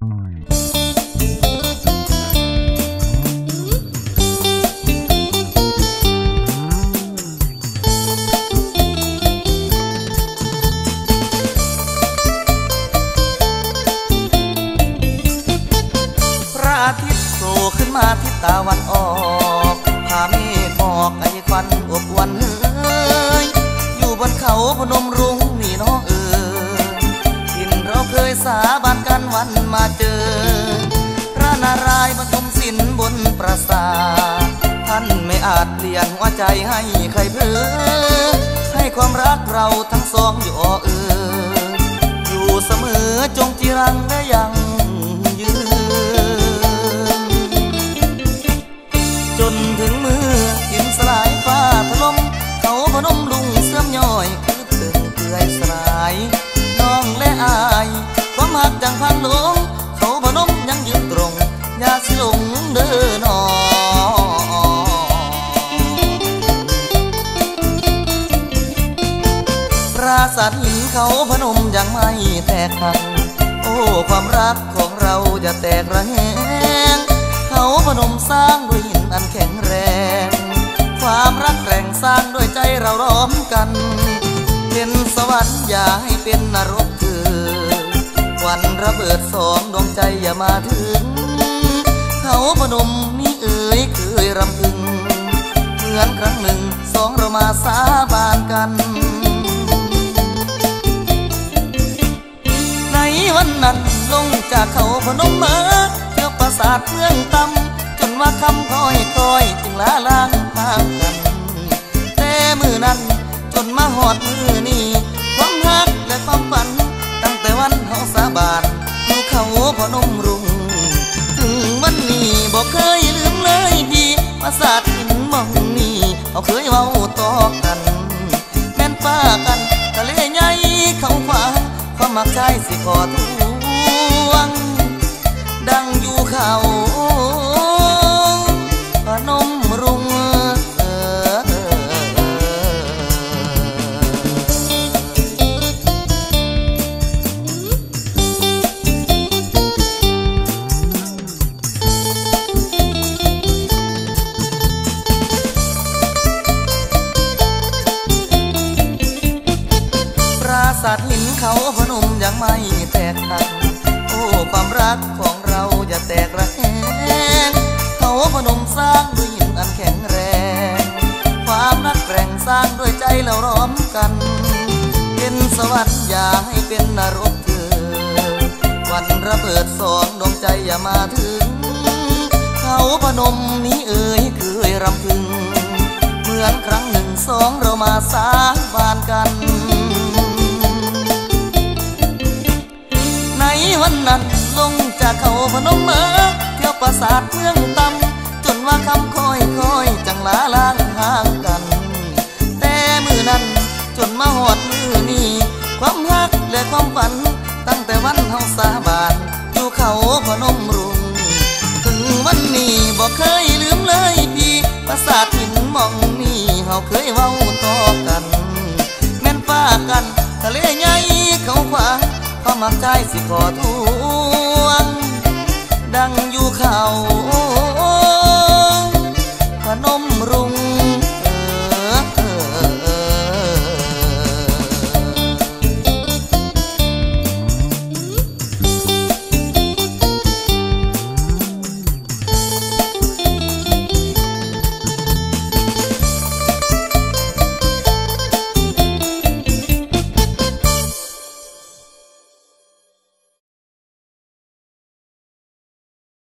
มาทิศตะวันออกพาเมฆหมอกไอควันอบวันเฮ้ยอยู่บนเขาพนมรุ้ง มาเจอ พระนารายณ์บรรทมศิลป์บนปราสาทท่านไม่อาจเปลี่ยนหัวใจให้ใครเพ้อให้ความรักเราทั้งสองอยู่เอออยู่เสมอจงจีรังและยัง สาทหินเขาพนมยังไม่แตกหักโอ้ ความรักของเราจะแตกระแหง เขาพนมสร้างด้วยหินอันแข็งแรง ความรักแกร่งสร้างด้วยใจเราร้อมกัน เป็นสวรรค์อย่าให้เป็นนรกคือ วันระเบิดสองดวงใจอย่ามาถึง เขาพนมนี่เอ๋ยเคยรำพึง เหมือนครั้งหนึ่งสองเรามาสาบานกัน นั้นลงจากเขาพนมเมือเที่ยวปราสาทเมืองตำจนว่าคำคอยคอยจึงลาลางทางกันแต่มือนั้นจนมาหอดมือนี้ความรักและความฝัน ตั้งแต่วันเขาสาบานอยู่เขาพนมรุงถึงวันนี้บอกเคยลืมเลยพี่ปราสาทหินมองนี้เขาเคยเว้าต่อกันแม่นป้ากันทะเลใหญ่เขาขวาความมักใจสิขอทวงดังอยู่ เขาพนมรุงเออปราสาทหินเขาพนมยังไม่แตกหักโอ้ความรักของ แตกระแหงเขาพนมสร้างด้วยหินอันแข็งแรง ความรักแกร่งสร้างด้วยใจเราร้อมกัน เป็นสวรรค์อย่าให้เป็นนรกเธอ วันระเบิดสองดวงใจอย่ามาถึง เขาพนมนี้เอ่ยเคยรำพึง เหมือนครั้งหนึ่งสองเรามาสาบานกันในวันนั้น ลงจากเขาพนมเมือเที่ยวปราสาทเมืองตำจนว่าคำคอยคอยจังลาลางห่างกัน แต่มือนั้นจนมาหอดมือนี้ความฮักและความฝัน ตั้งแต่วันเฮาสาบานอยู่เขาพนมรุงถึงวันนี้บอกเคยลืมเลยพี่ปราสาทหินมองนี่เฮาเคยเว้าต่อกัน แม่นป้ากันทะเลใหญ่เขาขวางความมักใจสิขอทวง ดังอยู่เขา